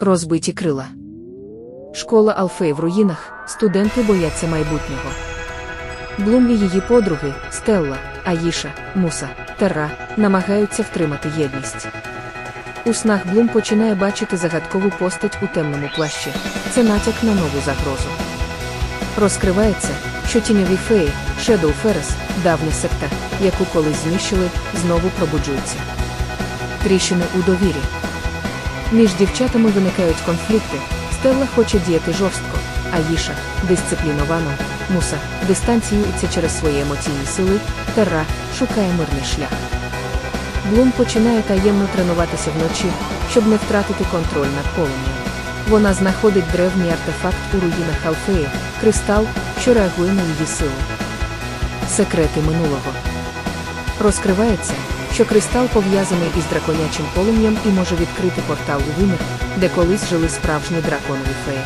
Розбиті крила. Школа Алфей в руїнах, студенти бояться майбутнього. Блум і її подруги Стелла, Аїша, Муса, Терра намагаються втримати єдність. У снах Блум починає бачити загадкову постать у темному плащі. Це натяк на нову загрозу. Розкривається, що тіньові феї, Шедоу Ферес, давня секта, яку колись знищили, знову пробуджується. Тріщини у довірі. Між дівчатами виникають конфлікти. Стелла хоче діяти жорстко, а Їша дисципліновано, муса дистанціюється через свої емоційні сили, Терра шукає мирний шлях. Блум починає таємно тренуватися вночі, щоб не втратити контроль над полум'ям. Вона знаходить древній артефакт у руїнах Алфеї, кристал, що реагує на її силу. Секрети минулого. Розкривається, що кристал пов'язаний із драконячим полум'ям і може відкрити портал у вимір, де колись жили справжні драконові феї.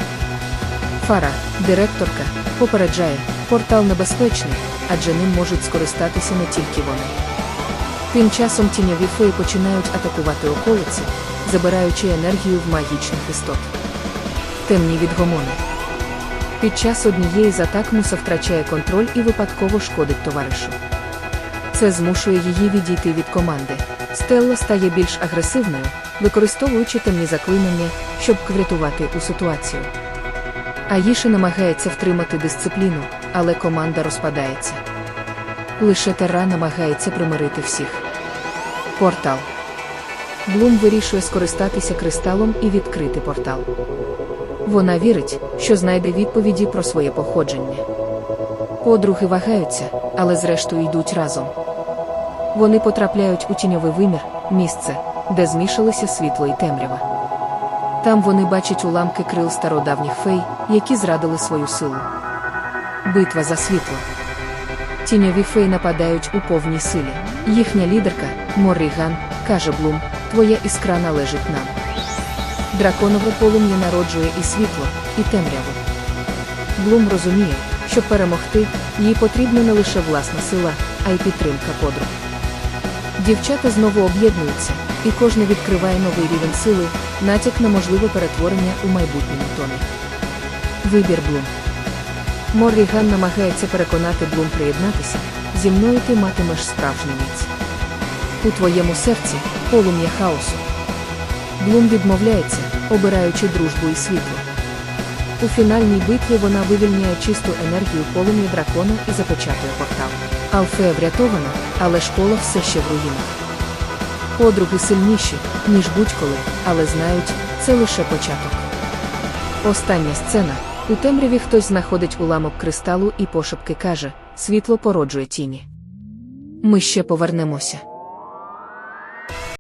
Фара, директорка, попереджає, портал небезпечний, адже ним можуть скористатися не тільки вони. Тим часом тіньові феї починають атакувати околиці, забираючи енергію в магічних істот. Темні відгомони. Під час однієї з атак Муса втрачає контроль і випадково шкодить товаришу. Це змушує її відійти від команди. Стелла стає більш агресивною, використовуючи темні заклинання, щоб врятувати у ситуацію. Аїша намагається втримати дисципліну, але команда розпадається. Лише Терра намагається примирити всіх. Портал. Блум вирішує скористатися кристалом і відкрити портал. Вона вірить, що знайде відповіді про своє походження. Подруги вагаються, але зрештою йдуть разом. Вони потрапляють у тіньовий вимір, місце, де змішалися світло і темрява. Там вони бачать уламки крил стародавніх фей, які зрадили свою силу. Битва за світло. Тіньові фей нападають у повній силі. Їхня лідерка, Морріган, каже Блум, твоя іскра належить нам. Драконове полум'я народжує і світло, і темряву. Блум розуміє, щоб перемогти, їй потрібна не лише власна сила, а й підтримка подруг. Дівчата знову об'єднуються, і кожна відкриває новий рівень сили, натяк на можливе перетворення у майбутньому томі. Вибір Блум. Морріган намагається переконати Блум приєднатися, зі мною ти матимеш справжню міць. У твоєму серці полум'я хаосу. Блум відмовляється, обираючи дружбу і світло. У фінальній битві вона вивільняє чисту енергію полум'я дракона і запечатує портал. Алфея врятована, але школа все ще в руїнах. Подруги сильніші, ніж будь-коли, але знають, це лише початок. Остання сцена. У темряві хтось знаходить уламок кристалу і пошепки каже: світло породжує тіні. Ми ще повернемося.